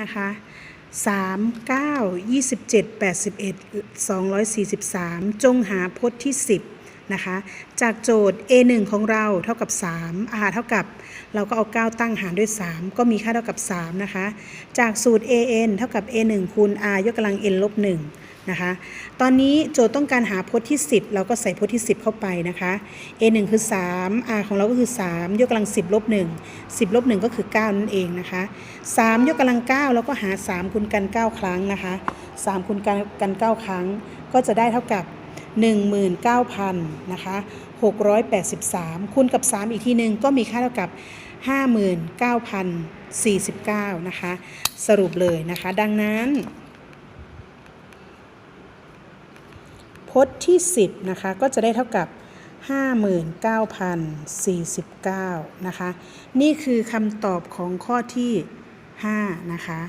นะคะ3 9 27 81 243จงหาพจน์ที่10นะคะจากโจทย์ A1 ของเราเท่ากับ 3 r เท่ากับ เราก็เอา 9 ตั้งหารด้วย 3 ก็มีค่าเท่ากับ 3 นะคะ จากสูตร an เท่ากับ a1 คูณ r ยกกำลัง n ลบ1 นะคะ ตอนนี้โจทย์ต้องการหาพจน์ที่ 10 เราก็ใส่พจน์ที่ 10 เข้าไปนะคะ a1 คือ 3 r ของเราก็คือ 3 ยกกำลัง 10ลบ1 10ลบ1ก็คือ 9 นั่นเองนะคะ 3 ยกกำลัง 9 แล้วก็หา 3 คูณกัน 9 ครั้งนะคะ 3 คูณกันกัน 9 ครั้ง ก็จะได้เท่ากับ 19,000นะคะ683 คูณกับ 3 อีกทีหนึ่งก็มีค่าเท่ากับ 59,049 นะคะ สรุปเลยนะคะ ดังนั้น พจน์ที่ 10 นะคะ ก็จะได้เท่ากับ 59,049 นะคะ นี่คือคำตอบของข้อที่ 5 นะคะ